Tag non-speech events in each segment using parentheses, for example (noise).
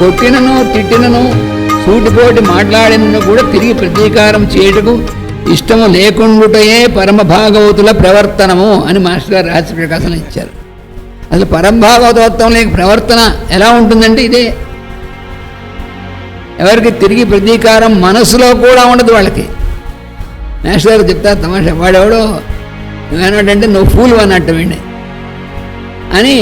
కొట్టినను తిట్టినను సూటిపోటి మాట్లాడినను కూడా తిరిగి ప్రతీకారం చేయుటకు ఇష్టము లేకుండుటయే పరమ భాగవతుల ప్రవర్తనము అని మాస్టర్ గారు రహస్య ప్రకాశన ఇచ్చారు. అసలు పరంభాగవతత్వం లేక ప్రవర్తన ఎలా ఉంటుందంటే ఇదే. ఎవరికి తిరిగి ప్రతీకారం మనసులో కూడా ఉండదు వాళ్ళకి. మాస్టర్ గారు చెప్తారు తమాషా వాడెవడో? నువ్వేనాడంటే నువ్వు ఫూలు అన్నట్టు వీడిని అని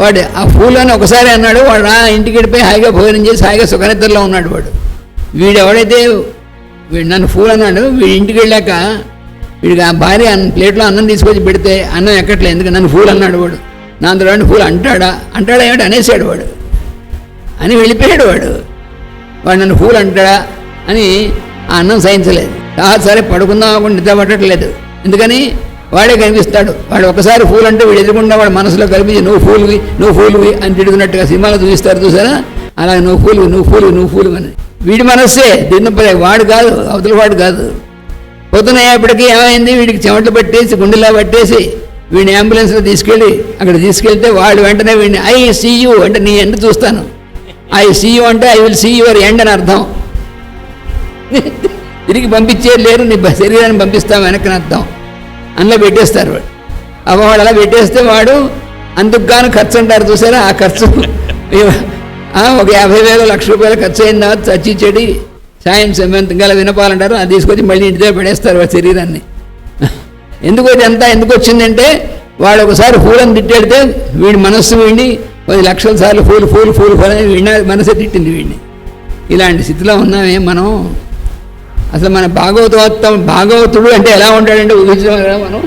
వాడు ఆ పూలని అని ఒకసారి అన్నాడు వాడు ఆ ఇంటికి వెళ్ళిపోయి హాయిగా భోజనం చేసి హాయిగా సుఖనిద్రలో ఉన్నాడు వాడు. వీడు ఎవడైతే వీడు నన్ను ఫూల్ అన్నాడు వీడి ఇంటికి వెళ్ళాక వీడికి ఆ భార్య అన్న ప్లేట్లో అన్నం తీసుకొచ్చి పెడితే అన్నం ఎక్కట్లేదు ఎందుకు నన్ను ఫూల్ అన్నాడు వాడు. నా అందులో ఫూల్ అంటాడా? అంటాడా ఏమిటి? అనేసాడు వాడు. అని వెళ్ళిపోయాడు వాడు. వాడు నన్ను ఫూల్ అంటాడా? అని ఆ అన్నం సహించలేదు. ఆ సరే పడుకుందాం అనుకుంటే నిద్ర పట్టట్లేదు. ఎందుకని? వాడే కనిపిస్తాడు. వాడు ఒకసారి ఫూల్ అంటే వీడు ఎదురుకుండా వాడు మనసులో కనిపించి నువ్వు ఫూల్వి నువ్వు ఫూల్వి అని తిడుతున్నట్టుగా సినిమాలో చూపిస్తారు చూసారా? అలా నువ్వు ఫూల్వి నువ్వు ఫూల్వి నువ్వు ఫూల్వి అని. వీడి మనస్సే దిన్నపలే వాడు కాదు అవతల వాడు కాదు. పొద్దున అయ్యేప్పటికీ ఏమైంది? వీడికి చెమటలు పట్టేసి గుండెలా పట్టేసి వీడిని అంబులెన్స్లో తీసుకెళ్ళి అక్కడ తీసుకెళ్తే వాడు వెంటనే వీడిని ఐ సీయూ అంటే నీ ఎండ చూస్తాను. ఐ సీయూ అంటే I will see your end అని అర్థం. (laughs) తిరిగి పంపించేది లేరు నీ శరీరాన్ని పంపిస్తాం వెనక్కి అర్థం. అందులో పెట్టేస్తారు వాడు. అవ్వ వాడు అలా పెట్టేస్తే వాడు అందుకు గాను ఖర్చు అంటారు చూసారా? ఆ ఖర్చు. ఒక యాభై వేలు లక్ష రూపాయలు ఖర్చు అయిన తర్వాత చచ్చి చెడి సాయం సమయంతం గల వినపాలంటారు. అది తీసుకొచ్చి మళ్ళీ ఇంటి దగ్గర పడేస్తారు వాడి శరీరాన్ని. ఎందుకు ఇదంతా ఎందుకు వచ్చిందంటే వాడు ఒకసారి పూలను తిట్టేడితే వీడి మనస్సు వీడిని పది లక్షల సార్లు పూలు పూలు పూలు పూలని వీడిన మనసే తిట్టింది వీడిని. ఇలాంటి స్థితిలో ఉన్నామే మనం. అసలు మన భాగవతోత్తం భాగవతుడు అంటే ఎలా ఉంటాడంటే ఊహించడం కదా మనం?